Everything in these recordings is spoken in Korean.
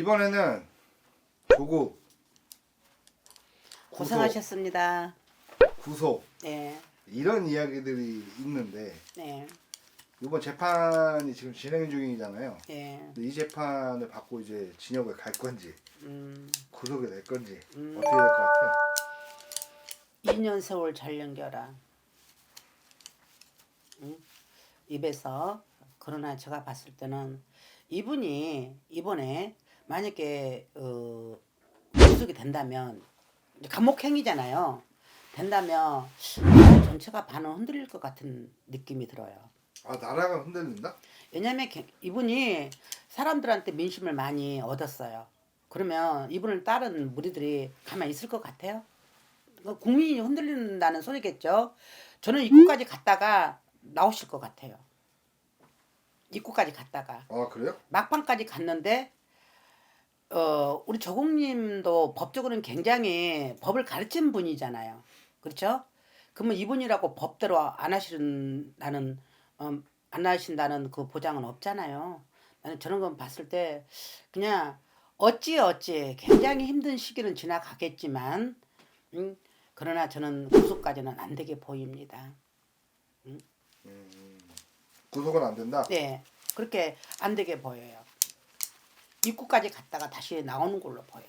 이번에는 조국 고생하셨습니다. 구속 네, 이런 이야기들이 있는데 네, 이번 재판이 지금 진행 중이잖아요. 네. 근데 이 재판을 받고 이제 진역을 갈 건지 음, 구속이 될 건지 음. 어떻게 될 것 같아요? 2년 세월 잘 넘겨라. 응? 입에서 그러나 제가 봤을 때는 이분이 이번에 만약에 어, 구속이 된다면 감옥행위잖아요. 된다면 나라 전체가 반은 흔들릴 것 같은 느낌이 들어요. 아 나라가 흔들린다? 왜냐면 개- 이분이 사람들한테 민심을 많이 얻었어요. 그러면 이분을 따른 무리들이 가만히 있을 것 같아요? 그 국민이 흔들린다는 소리겠죠. 저는 입구까지 갔다가 나오실 것 같아요. 입구까지 갔다가 아 그래요? 막판까지 갔는데 어 우리 조국님도 법적으로는 굉장히 법을 가르친 분이잖아요. 그렇죠? 그러면 이분이라고 법대로 안 하시는 음, 안 하신다는 그 보장은 없잖아요. 나는 저런 건 봤을 때 그냥 어찌 어찌 굉장히 힘든 시기는 지나가겠지만 음, 그러나 저는 구속까지는 안 되게 보입니다. 구속은 안 된다? 네, 그렇게 안 되게 보여요. 입구까지 갔다가 다시 나오는 걸로 보여요.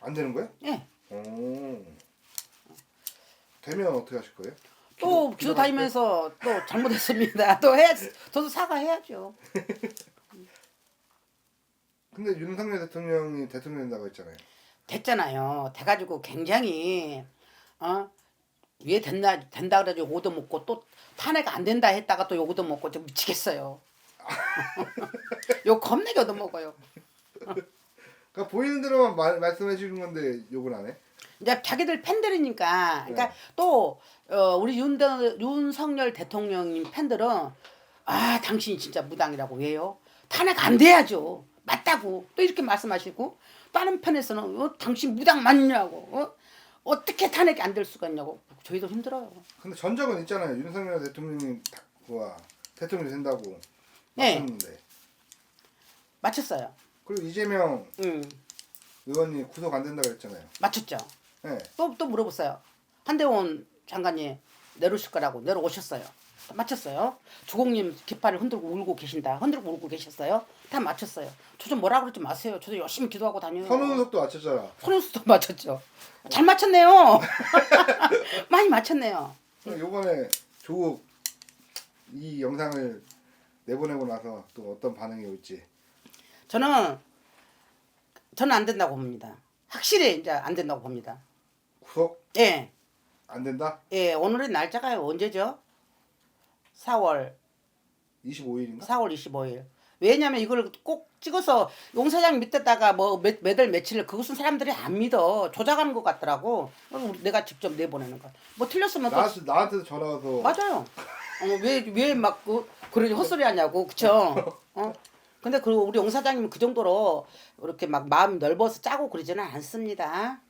안 되는 거예요? 네. 오. 되면 어떻게 하실 거예요? 또 기도- 기도 다니면서 또 잘못했습니다. 또 해야 저도 사과해야죠. 근데 윤석열 대통령이 대통령 된다고 했잖아요. 됐잖아요. 돼가지고 굉장히 어 왜 된다 된다 그래가지고 오도 먹고 또 탄핵 안 된다 했다가 또 욕도 먹고 좀 미치겠어요. 욕 겁나게 얻어 먹어요. 그러니까 보이는 대로만 말, 말씀해 주는 건데 욕을 안 해? 이제 자기들 팬들이니까 그러니까 네. 또 어, 우리 윤대, 윤석열 대통령님 팬들은 아 당신이 진짜 무당이라고 왜요? 탄핵 안 돼야죠. 맞다고 또 이렇게 말씀하시고 다른 편에서는 어, 당신 무당 맞냐고 어? 어떻게 탄핵이 안 될 수가 있냐고 저희도 힘들어요. 근데 전적은 있잖아요. 윤석열 대통령이 다- 대통령이 된다고 네. 맞췄는데. 맞췄어요. 그리고 이재명 음 의원이 구속 안 된다고 했잖아요. 맞췄죠. 네. 또 또 물어보세요. 한대원 장관이 내려오실 거라고 내려오셨어요. 다 맞췄어요. 주공님 깃발을 흔들고 울고 계신다. 흔들고 울고 계셨어요. 다 맞췄어요. 저 좀 뭐라 그러지 마세요. 저도 열심히 기도하고 다녀요. 선우석도 맞췄잖아. 손흥수도 맞췄죠. 잘 맞췄네요. 많이 맞췄네요. 그럼 요번에 조국 이 영상을 내보내고 나서 또 어떤 반응이 올지. 저는 저는 안 된다고 봅니다. 확실히 이제 안 된다고 봅니다. 구속 예. 안 된다? 예, 오늘의 날짜가 언제죠? 4월 25일인가? 4월 25일. 왜냐면 이걸 꼭 찍어서 용사장 밑에다가 뭐 몇, 몇월 며칠을 그것은 사람들이 안 믿어 조작하는 것 같더라고. 우리- 내가 직접 내보내는 거. 뭐 틀렸으면 또 나한테 나한테도 전화 와서 맞아요. 왜왜 막 그, 그런 헛소리 하냐고 그쵸? 어? 근데 그 우리 용사장님은 그 정도로 이렇게 막 마음 넓어서 짜고 그러지는 않습니다.